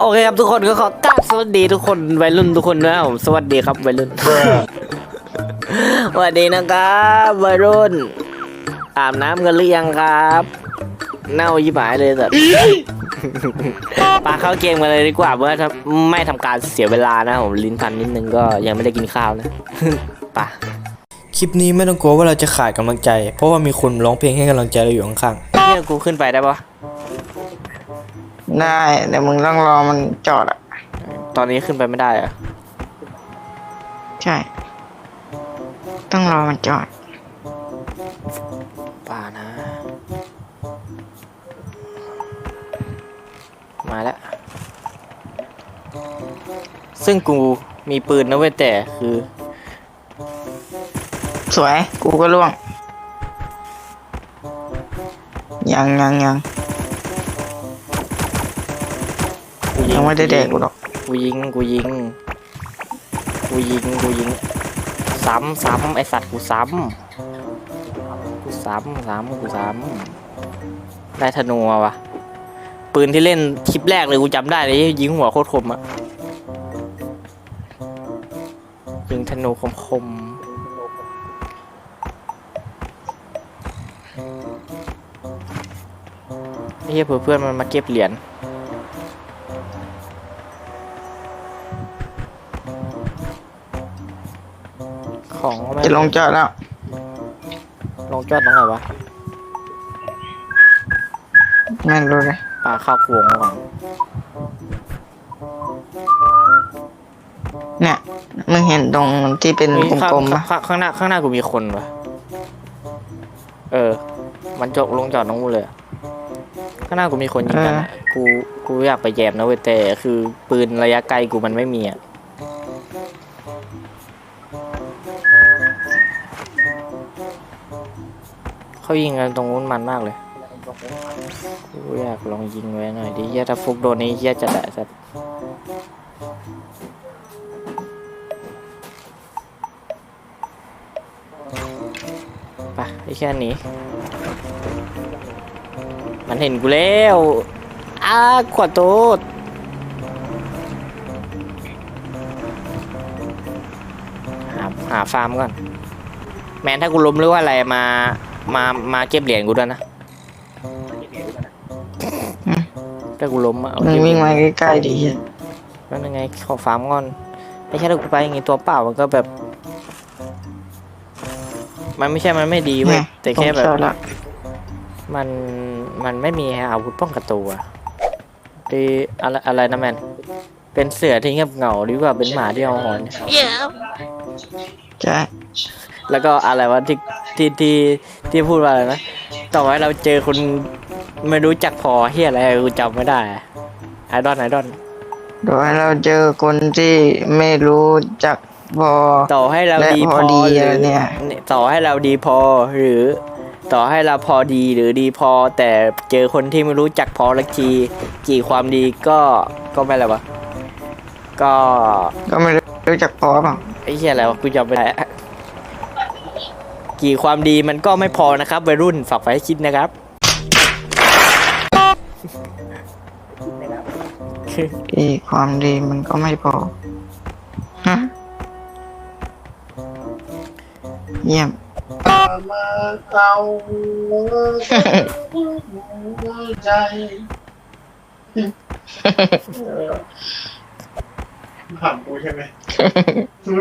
โอเคครับทุกคนก็ขอกราบสวัสดีทุกคนวัยรุ่นทุกคนนะครับผมสวัสดีครับวัยรุ่น สวัสดีนะครับวัยรุ่น อาบน้ำกันหรือยังครับ เน่ายิบหายเลยแบบปาเข้าเกมกันเลยดีกว่าเพื่อถ้าไม่ทำการเสียเวลานะผมลิ้นพันนิดนึงก็ยังไม่ได้กินข้าวนะไปะคลิปนี้ไม่ต้องกลัวว่าเราจะขาดกำลังใจ เพราะว่ามีคนร้องเพลงให้กำลังใจเราอยู่ข้างเนี่ยกูขึ้นไปได้ปะ ได้เดี๋ยวมึงต้องรอมันจอดอะ ตอนนี้ขึ้นไปไม่ได้อะใช่ ต้องรอมันจอด ป่านะ มาแล้ว ซึ่งกูมีปืนนะเว้ยแต่คือ สวย กูก็ล่วง ยังยังยัง ยังไม่ได้แดกกูหรอก กูยิง กูยิง กูยิง กูยิง ซ้ำซ้ำไอสัตว์กูซ้ำกูซ้ำซ้ำกูซ้ำได้ธนูมาวะปืนที่เล่นคลิปแรกเลยกูจำได้เลยยิงหัวโคตรคมอะยิงธนูคมคมไอ้เหี้ยเผื่อเพื่อนมันมาเก็บเหรียญ ของก็ไม่จะลงจอดแล้ว ลงจอดตรงไหนวะไม่รู้เลยปลาข้าวควงก่อนเนี่ยมึงเห็นตรงที่เป็นเฮ้ยข้างกลมๆปะข้างข้างหน้าข้างหน้ากูมีคนวะเออ มันจกลงจอดน้องกูเลยอะข้างหน้ากูมีคนยิงกันอะกูกูอยากไปแยมนะเว้ยแต่คือปืนระยะไกลกูมันไม่มีอะ เขายิงกันตรงนู้นมันมากเลยกูอยากลองยิงไว้หน่อยดิเฮียถ้าฟุกโดนนี้เฮียจะแดะสัตว์ไปไอ้แค่นี้ มันเห็นกูแล้วอ้าขวดโตดหาหาฟาร์มก่อน แมนถ้ากูล้มหรือว่าอะไรมา มามาเก็บเหรียญกูด้วยนะถ้ากูล้มอะเอามึงเก็บเหรีวิ่ยงญมาใกล้ๆดิแล้วยังไงขอฟาร์มก่อน ไม่ใช่ถ้ากูไปอย่างงี้ตัวเปล่ามันก็แบบ มันไม่ใช่มันไม่ดีเว้ยเนี่ยแต่แค่แบบลงจอดแล้วมันมันไม่มีอาวุธป้องกันตัวดีอะไรอะไรนะแมน เป็นเสือที่เงียบเหงาดีกว่าเป็นหมาที่เอาหอนใช่ แล้วก็อะไรวะที่ที่ที่ที่พูดว่าอะไรนะ ต่อให้เราเจอคนไม่รู้จักพอเฮียอะไรกูจำไม่ได้ไอดอนไอดอนโดยเราเจอคนที่ไม่รู้จักพอต่อให้เราและดีพพออดีหรือเนี่ย ต่อให้เราดีพอหรือ ต่อให้เราพอดีหรือดีพอ แต่เจอคนที่ไม่รู้จักพอลักทีกี่ความดีก็ก็ไม่อะไรวะก็ก็ไม่รู้จักพอเปล่าไอ้เหี้ยอะไรวะกูจำไม่ได้อะ กี่ความดีมันก็ไม่พอนะครับวัยรุ่นฝากไว้ให้คิดนะครับอีกความดีมันก็ไม่พอฮะเยี่ยมมาเอาใจถามกูใช่ไหมไอ้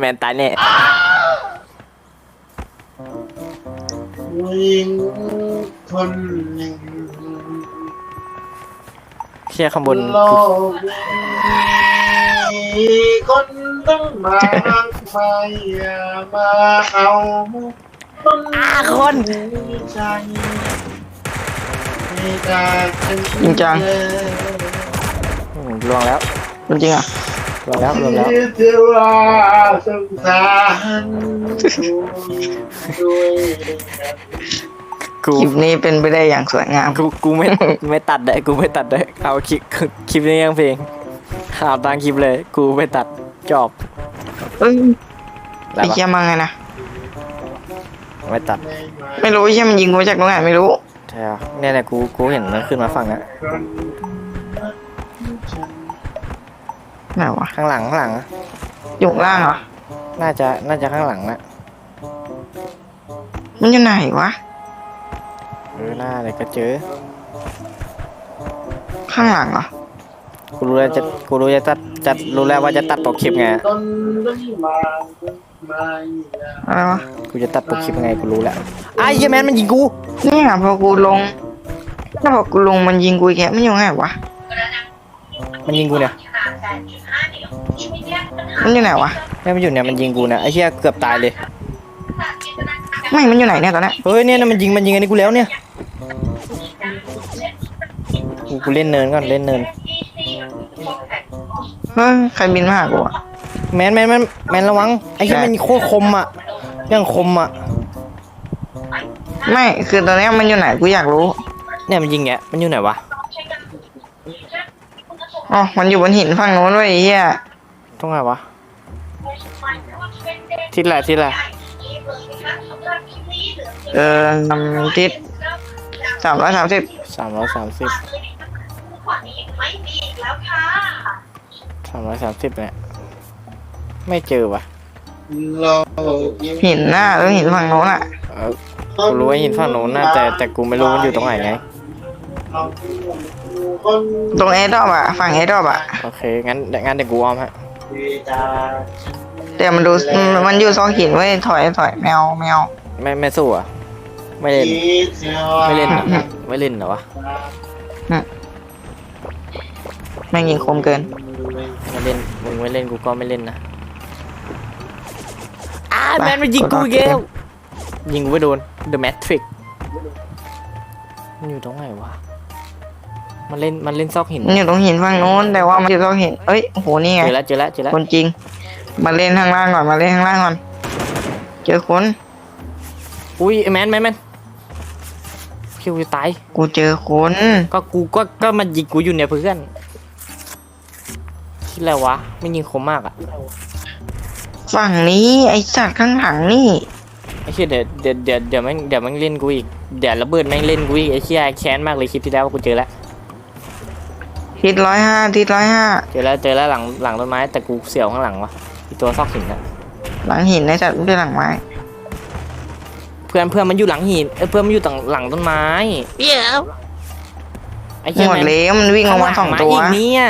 แมนตายเนี่ยผู้หญิงคนหนึ่งเชี่ยข้างบนโลกนี้คนต้องมากมายอย่ามาเอาคนอาคนใจไม่ได้เป็นจริงจัง อืมลวงแล้ว จริงอะล วงแล้วลวงแล้วที่เทว่าสงสารด้วยกันกูคลิปนี้เป็นไปได้อย่างสวยงาม กูกูไม่ไม่ตัดเลยกูไม่ตัดเลยเอาคลิปคลิปนี้ยังเพลงเอาตามคลิปเลย กูไม่ตัดจอบเอ้ยอะไรไอ้วะเชี่ยมาไงนะไม่ตัด ไม่รู้ไอ้เชี่ยมันยิงมาจากตรงไหนไม่รู้ใช่เหรอเนี่ยเนี่ยกูกูเห็นมันขึ้นมาฝั่งนั้น ไหนวะข้างหลังข้างหลัง อยู่ข้างล่างเหรอ น่าจะน่าจะข้างหลังนะมันอยู่ไหนวะเออหน้าเลยก็เจอ ข้างหลังเหรอ กูรู้แล้วจะกูรู้จะตัดจะรู้แล้วว่าจะตัดปกคลิปไงต้นต้นไม้ไม้อะไรวะกูจะตัดปกคลิปยังไงกูรู้แล้วไอ้เหี้ยแมนมันยิงกูเนี่ยพอกูลงถ้าพอกูลงมันยิงกูอีกแกมันอยู่ไหนวะมันยิงกูเนี่ย มันอยู่ไหนวะแม่มันอยู่เนี่ยมันยิงกูเนี่ยไอ้เหี้ยเกือบตายเลย ไม่มันอยู่ไหนเนี่ยตอนเนี้ยเฮ้ยเนี่ยนะมันยิงมันยิงอันนี้กูแล้วเนี่ยกูกูเล่นเนินก่อนเล่นเนิน เฮ้ยใครบินมาหากูอะแมนแมนแมนแมนระวังไอ้เหี้ยมันโคตรคมอะยังคมอะไม่คือตอนเนี้ยมันอยู่ไหนกูอยากรู้เนี่ยมันยิงแงมันอยู่ไหนวะอ๋อมันอยู่บนหินฝั่งโน้นเว้ยไอ้เหี้ย ตรงไหนวะ ทิศอะไรทิศอะไรเออนำทิศสามร้อยสามสิบสามร้อยสามสิบสามร้อยสามสิบเนี่ยไม่เจอวะเราหินหน้าแล้วหินฝั่งโน้นอะเออกูรู้ว่าหินฝั่งโน้นนะแต่แต่กูไม่รู้มันอยู่ตรงไหนไงคนตรงเอดอบอะ ฝั่งเอดอบอะ โอเค งั้นงั้นเดี๋ยวกูอ้อมฮะดีตา แต่มันดูมันอยู่ซอกหินเว้ยถอยถอยแมวแมวไม่ไม่สู้อะไม่เล่นดีเจ้าไม่เล่นเหรอไม่เล่นเหรอวะแม่งยิงคมเกินไม่เล่นมึงไม่เล่นกูก็ไม่เล่นนะอ้าไปแมนมันยิงกูกดอีกออกแล้วยิงกูไม่โดน The Matrix มันอยู่ตรงไหนวะมันเล่นมันเล่นซอกหินมันอยู่ตรงหินฝั่งโน้นแต่ว่ามันอยู่ซอกหินเอ้ยโอ้โหนี่ไงเจอแล้วเจอแล้วเจอแล้วคนจริง มาเล่นข้างล่างก่อน มาเล่นข้างล่างก่อน เจอคน อุ้ยไอ้แมนแมนแมนคิวจะตาย กูเจอคน ก็กูก็ก็มันยิงกูอยู่เนี่ยเพื่อน คิดอะไรวะ ไม่ยิงคมมากอะฝั่งนี้ไอสัตว์ข้างหลังนี่ ไอ้เชี่ยเดี๋ยวเดี๋ยวเดี๋ยวเดี๋ยวแม่งเดี๋ยวแม่งเล่นกูอีก เดี๋ยวระเบิดแม่งเล่นกูอีกไอ้เชี่ยแค้นมากเลยคลิปที่แล้วกูเจอแล้วทิศร้อยห้าทิศร้อยห้าเจอแล้วเจอแล้วหลังหลังต้นไม้แต่กูเสียวข้างหลังวะอี ตัวซอกหินนะหลังหินไอสัตว์ไม่ใช่หลังไม้เพื่อนเพื่อนมันอยู่หลังหินเอ้ยเพื่อนมันอยู่ตรงหลังต้นไม้เดี๋ยวไอ้เชี่ยหมดแม่งแล้วมันวิ่งออกมาสองตัวข้างหลัมาอีกเนี่ย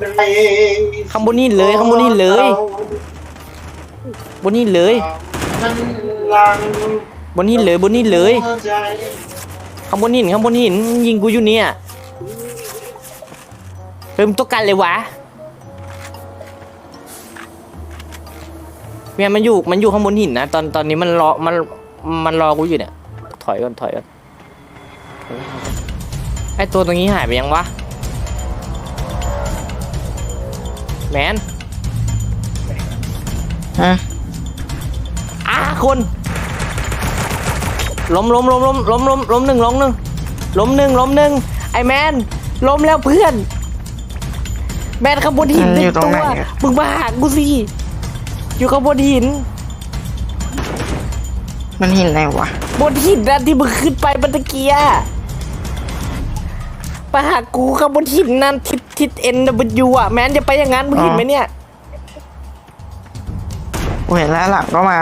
ได้ข้างบนนี่เลยข้างบนนี่เลยบนนี่เลยมันลังบนนี่เลยบนนี่เลยหัวใจข้างบนหินข้างบนหินยิงกูอยู่เนี่ยเริ่มงต้องการเลยวะ เมียมันอยู่มันอยู่ข้างบนหินนะตอนตอนนี้มันรอมันมันรอกูอยู่เนี่ย ถอยก่อนถอยก่อนไอตัวตรงนี้หายไปยังวะแมนฮะอ่าคนล้มล้มล้มล้มล้มล้มล้มหนึ่งล้มหนึ่งล้มหนึ่งล้มหนึ่งไอแมนล้มแล้วเพื่อนแมนข้างบนหินมันหอนึ่ยู่งตรตังวไหนอะมึงมาหากูสิ อยู่ข้างบนหิน มันหินไหนวะ บนหินนั่นที่มึงขึ้นไปเมื่อตะเกียมาหากูข้างบนหินนั่นทิศทิศเอ็นดับยูอะแมนจะไปอย่างนั้นมึงเห็นไหมเนี่ย กูเห็นแล้วหลังก็มา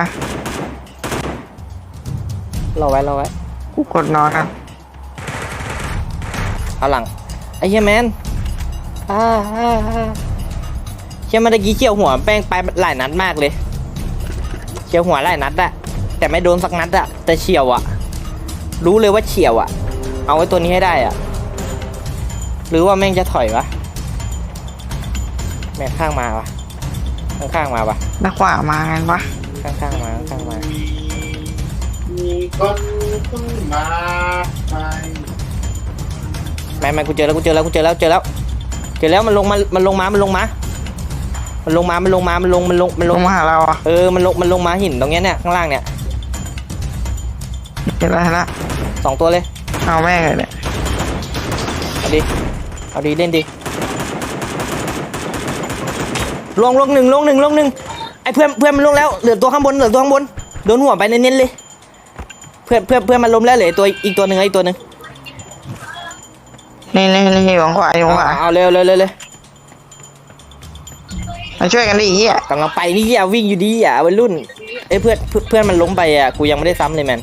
รอไว้รอไว้กูกดนอนอะเอาหลังไอ้เหี้ยแมนอ่าอ่าอ่า เชี่ยเมื่อกี้เชี่ยวหัวแป้งไปหลายนัดมากเลยเชี่ยวหัวหลายนัดอะแต่ไม่โดนสักนัดอะแต่เฉียวอะรู้เลยว่าเฉียวอะเอาไว้ตัวนี้ให้ได้อะหรือว่าแม่งจะถอยวะแม่งข้างมาวะข้างข้างๆมาวะแล้วขวามาไงวะข้างข้างๆมาข้างๆมามีคนต้องมาไปแม่งแม่งกูเจอแล้วกูเจอแล้วกูเจอแล้วเจอแล้วเจอแล้วมันลงมามันลงมามันลงมา มันลงมา มันลงมา มันลง มันลง มันลลงงมาหาเราอะเออ มันลง มันลงมาหินตรงเนี้ยเนี่ยข้างล่างเนี่ยเห็นแล้วเห็นแล้วสองตัวเลย เอาแม่งเลยเนี่ยเอาดิ เอาดีเล่นดิลงลงหนึ่งลงหนึ่งลงหนึ่งไอ้เพื่อนเพื่อนมันลงแล้วเหลือตัวข้างบนเหลือตัวข้างบนโดนหัวไปเน้นๆเลย เพื่อนเพื่อนเพื่อนมันล้มแล้วเหลือตัวอีกตัวหนึ่งอีกตัวหนึ่งนี่นี่นี่อยู่ข้างขวาอยู่ข้างขวาเอาเอาเร็วเร็วเร็วเร็ว มาช่วยกันดิเฮียกำลังไปนี่อะวิ่งอยู่ดีอะวัยรุ่นเอ้ยเพื่อนเพื่อนเพื่อนมันล้มไปอะกูยังไม่ได้ซ้ำเลยแมน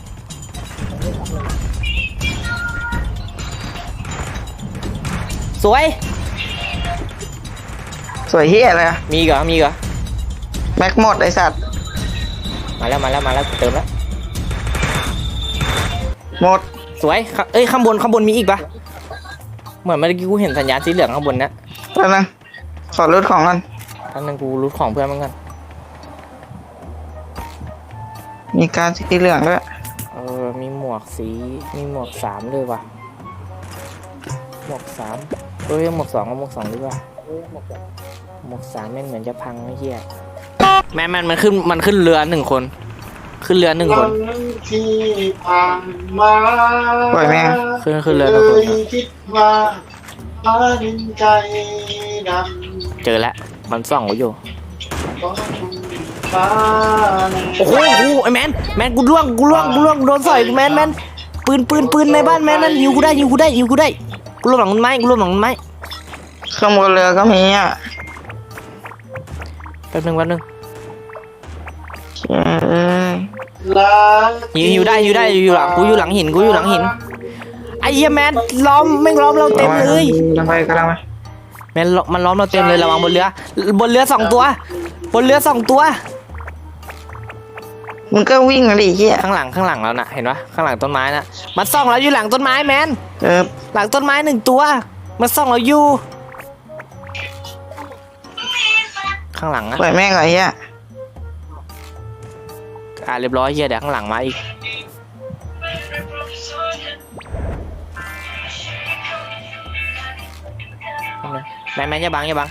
สวย สวยเฮียเลยอะมีอีกเหรอมีอีกเหรอแม็กหมดไอสัตว์มาแล้วมาแล้วมาแล้วกูเติมแล้วหมดสวยข้าเอ้ยข้างบนข้างบนมีอีกปะเหมือนเมื่อกี้กูเห็นสัญญาณสีเหลืองข้างบนนะแป๊บนึงขอรูดของกัน ตอนนึงกูรู้ของเพื่อนมันกัน มีการสีเหลืองด้วย เออ มีหมวกสี มีหมวกสามด้วยว่ะ หมวกสามเอ้ยหมวกสองกับหมวกสองดีกว่าหมวกสามแม่งเหมือนจะพังไอ้เหี้ยแม่นแม่นมันขึ้นมันขึ้นเรือหนึ่งคน ขึ้นเรือหนึ่งคน วันที่ผ่านมาปล่อยแม่ง ขึ้นขึ้นเรือหนึ่งเคคน ยคิดว่าฟ้าดินใจดเจอแล้ว มันส่องไว้อยู่ำก็คงฟ้าโอ้โหโอ้โหไอ้แมนแมนกูล่วงกูล่วงกูล่วงโดนสอยแมนแมนปืนปืนปืนในบ้านแมนนั่นยิงกูได้ยิงกูได้ยิงกูได้กูล่วงหลังต้นไม้กูล่วงหลังต้นไม้ข้างบนเรือก็มีอะแป๊บนึงแป๊บนึงเอ้ยรักอยู่อยู่ได้อยู่ได้อยู่หลังกูอยู่หลังหินกูอยู่หลังหินไอ้เหี้ยแมนล้อมไม่งล้อมเราเต็มเลยกำลังไปกำลังไป แมนล้อมมันล้อมเราเต็มเลยระวังบนเรือ บนเรือสองตัว บนเรือสองตัว มึงก็วิ่งมาดิเฮียข้างหลังข้างหลังเราน่ะเห็นปะข้างหลังต้นไม้น่ะมันส่องเราอยู่หลังต้นไม้แมนเออหลังต้นไม้หนึ่งตัว มันส่องเราอยู่ ข้างหลังอะปล่อยแม่งก่อนเฮียอ่าเรียบร้อยเฮียเดี๋ยวข้างหลังมาอีก แมนแมนอย่าบังอย่าบัง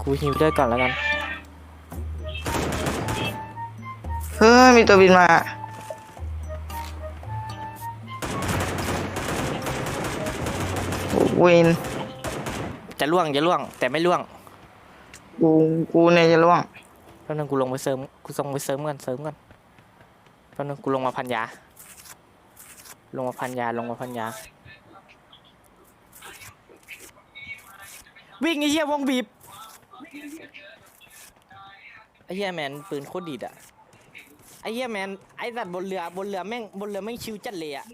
กูฮิวด้วยก่อนแล้วกัน เฮ้ยมีตัวบินมาโอ้เวนจะล่วงจะล่วง แต่ไม่ล่วง กูกูเนี่ยจะล่วงแป๊บนึงกูลงไปเสริมกูส่งไปเสริมกันเสริมกันแป๊บนึงกูลงมาพันยา ลงมาพันยาลงมาพันยา วิ่งไอ้เหี้ยวงบีบไอ้เหี้ยแมนปืนโคตรดีดอะไอ้เหี้ยแมนไอ้สัตว์บนเรือบนเรือแม่งบนเรือแม่งชิวจัดเลยอะ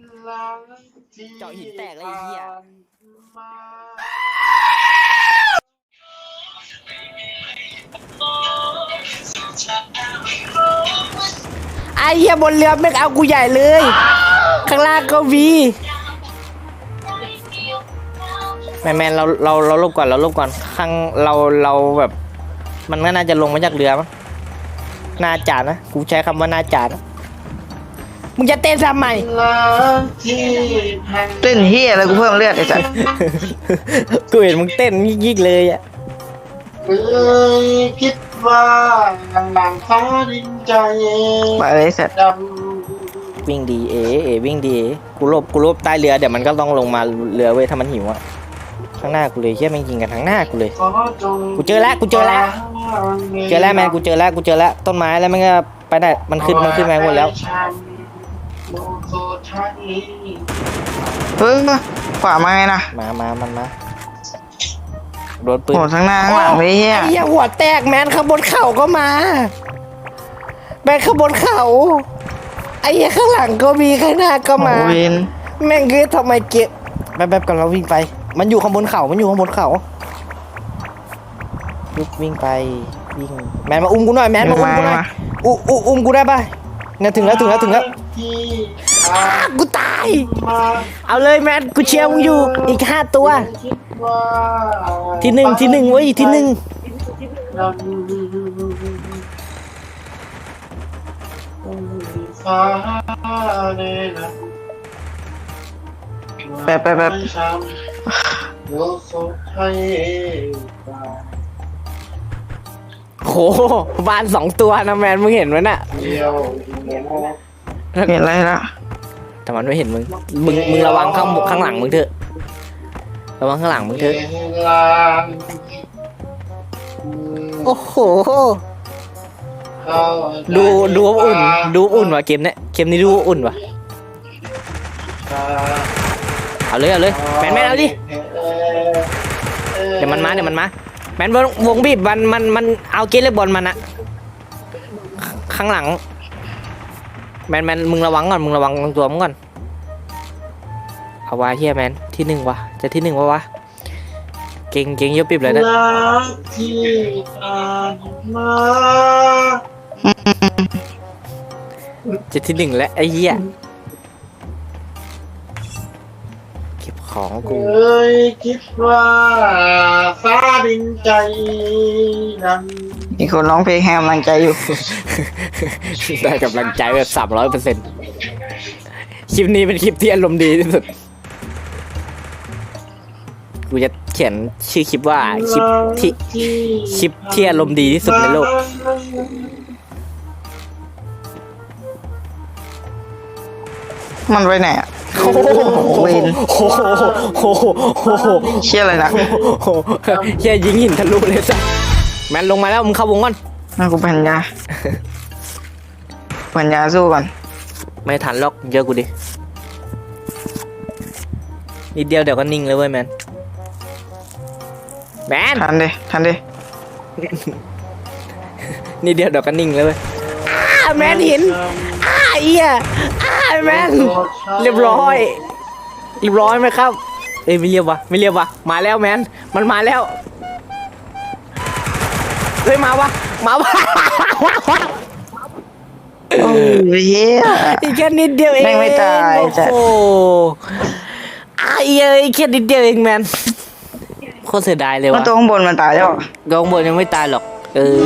เจาะหินแตกเลยไอ้เหี้ย ไอ้เหี้ยบนเรือแม่งเอากูใหญ่เลย ข้างล่างก็มี แมนแมนเราเราเราลบก่อนเราลบก่อนข้างเราเราแบบ มันก็น่าจะลงมาจากเรือมั้งน่าจ่านะกูใช้คำว่าน่าจ่านะมึงจะเต้นทำไมเต้นเฮียอะไรกูเพิ่มเลือดไอ้สัสกูเห็นมึงเต้นยิกๆเลยอะเคยคิดว่าหลังฟ้าดินใจไปเลยไอ้สัสดวิ่งดีเอเอวิ่งดีเอกูลบกูลบใต้เรือเดี๋ยวมันก็ต้องลงมาเรือเว้ยถ้ามันหิวอะ ข้างหน้ากูเลยเฮียแม่งยิงกันข้างหน้ากูเลยำขอจงกูเจอแล้วกูเจอแล้วเจอแล้วแมนกูเจอแล้วกูเจอแล้วต้นไม้แล้วมันก็ไปได้มันขึ้นมันขึ้นมาหมดแล้วเฮ้ยขวามาไงนะมามามันมาโดนปืนโหทั้งหน้าข้างหลังเลยเฮียไอ้เหี้ยหัวแตกแมนข้างบนเข่าก็มาแมนข้างบนเข่าไอ้เหี้ยข้างหลังก็มีข้างหน้าก็โอ้มาเวนแม่งคือทำไมเก็บแป๊บๆกันเราวิ่งไป มันอยู่ข้างบนเขา มันอยู่ข้างบนเขาลุกวิ่งไปวิ่งแมนมาอุ้มกูหน่อยแมนมาอุ้มกูหน่อยอุ้อุ้อุ้มกูได้ปะเนี่ยถึงแล้วถึงแล้วถึงแล้วอ้ากูตาย เอาเลยแมนกูเชียร์มึงอยู่อีกห้าตัว ที่หนึ่งที่หนึ่งเว้ยที่หนึ่งฟ้าเนนะแป๊บแป๊บแป๊บ โยสให้ตาโหบ้านสองตัวนะแมนมึงเห็นมันอะเดียวโมเห็นอะไรละแต่มันไม่เห็นมึงมึงมึงระวังข้างข้างหลังมึงเถอะ ระวังข้างหลังมึงเถอะลางโอ้โหดูดูอุ่น ดูอุ่นว่ะเกมเนี้ยเกมนี้ดูอุ่นว่ะ เอาเลยเอาเลยแมนแมนเอาดิเดี๋ยวมันมาเดี๋ยวมันมามนวงวงบีบมันมันมันเอาเกตเลยบอลมันอะข้างหลัง แมนแมนมึงระวังก่อนมึงระวังตัวมึงก่อนเอาวะเฮียแมนที่หนึ่งวะจะที่หนึ่งวะวะเก่งเก่งเยอะปิบเลยนะรักที่ผ่านมาจะที่หนึ่งแล้วไอ้เหี้ย ของกูเคยคิดว่าซาดินใจนั้นมีคนร้องเพลงให้กำลังใจอยู่ ได้กำลังใจแบบสามร้อยเปอร์เซ็นต์คลิปนี้เป็นคลิปที่อารมณ์ดีที่สุด กูจะเขียนชื่อคลิปว่าคลิปที่คลิปที่อารมณ์ดีที่สุดในโลกมันไปไหนอะโอ้โห เวนโอ้โหโอ้โหโอ้โหเชี่ยอะไรนะโอ้โหเฮียยิงหินทะลุเลยสัสแมนลงมาแล้วมึงเข้าวงก่อนน่ากูปัญญาปัญญาสู้ก่อน ไม่ทันหรอกเยอะกูดินิดเดียวเดี๋ยวก็นิ่งเลยเว้ยแมนแมนทันดิทันดินิดเดียวเดี๋ยวก็นิ่งเลยเว้ยอ้าแมนหินอ้า เอียอ้าแมนเรียบร้อยเรียบร้อยไหมครับ เอ้ยไม่เรียบวะไม่เรียบวะมาแล้วแมนมันมาแล้วเฮ้ยมาวะมาวะโอ้ยเฮียอีกแค่นิดเดียวเองแม่งไม่ตายโอ้จัดโหอ้ายเอ้ยแค่นิดเดียวเองแมนโคตรเสียดายเลยมันวะตัวข้างบนมันตายแล้วกองบนยังไม่ตายหรอกเออ